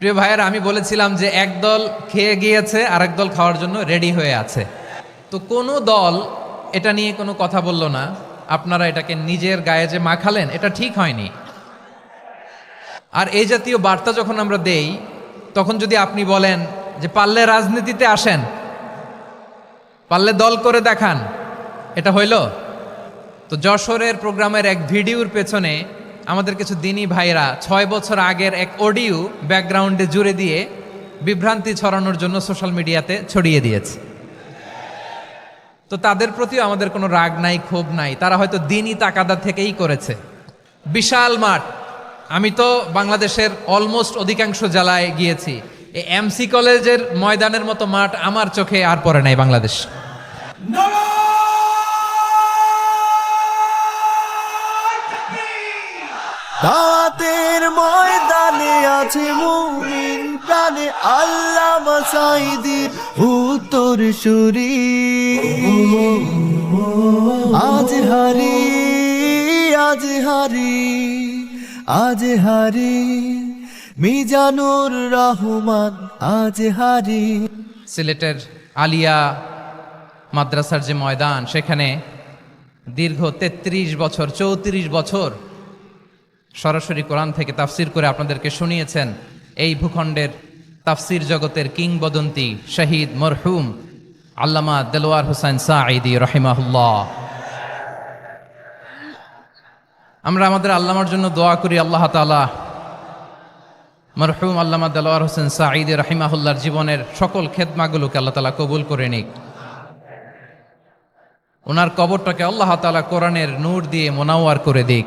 প্রিয় ভাইয়েরা, আমি বলেছিলাম যে এক দল খেয়ে গিয়েছে আর দল খাওয়ার জন্য রেডি হয়ে আছে। তো কোনো দল এটা নিয়ে কোনো কথা বলল না। আপনারা এটাকে নিজের গায়ে যে মাখালেন, এটা ঠিক হয়নি। আর এই জাতীয় বার্তা যখন আমরা দেই, তখন যদি আপনি বলেন যে পারলে রাজনীতিতে আসেন, পারলে দল করে দেখান, এটা হইল? তো যশোরের প্রোগ্রামের এক ভিডিওর পেছনে আমাদের কিছু দিনী ভাইরা ছয় বছর আগের এক অডিও ব্যাকগ্রাউন্ডে জুড়ে দিয়ে বিভ্রান্তি ছড়ানোর জন্য সোশ্যাল মিডিয়াতে ছড়িয়ে দিয়েছে। তো তাদের প্রতিও আমাদের কোনো রাগ নাই, ক্ষোভ নাই। তারা হয়তো দিনই তাকাদা থেকেই করেছে। বিশাল মাঠ। আমি তো বাংলাদেশের অলমোস্ট অধিকাংশ জেলায় গিয়েছি। এই এমসি কলেজের ময়দানের মতো মাঠ আমার চোখে আর পড়ে নাই বাংলাদেশ। দাওয়াতের ময়দানে আছে মুমিন প্রাণে আল্লাহ মাসাইদির উত্তর সুরি। আজ হারি আজ হারি আজ হারি। মিজানুর রহমান, আজ হারি। সিলেটের আলিয়া মাদ্রাসার যে ময়দান, সেখানে দীর্ঘ ৩৩ বছর, চৌত্রিশ বছর সরাসরি কোরআন থেকে তাফসির করে আপনাদেরকে শুনিয়েছেন এই ভূখণ্ডের তাফসির জগতের কিংবদন্তি শহীদ মরহুম আল্লামা দেলোয়ার হোসেন সাঈদি রহিমাহুল্লাহ। আমরা আমাদের আল্লামার জন্য দোয়া করি, আল্লাহ তাআলা মরহুম আল্লামা দেলোয়ার হোসেন সাঈদ রহিমাহুল্লার জীবনের সকল খেদমাগুলোকে আল্লাহ তালা কবুল করে নিক। ওনার কবরটাকে আল্লাহ তালা কোরআনের নূর দিয়ে মোনাওয়ার করে দিক।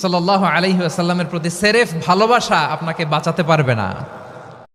সাল্লাহ আলহি আসাল্লামের প্রতি সেরেফ ভালোবাসা আপনাকে বাঁচাতে পারবে না।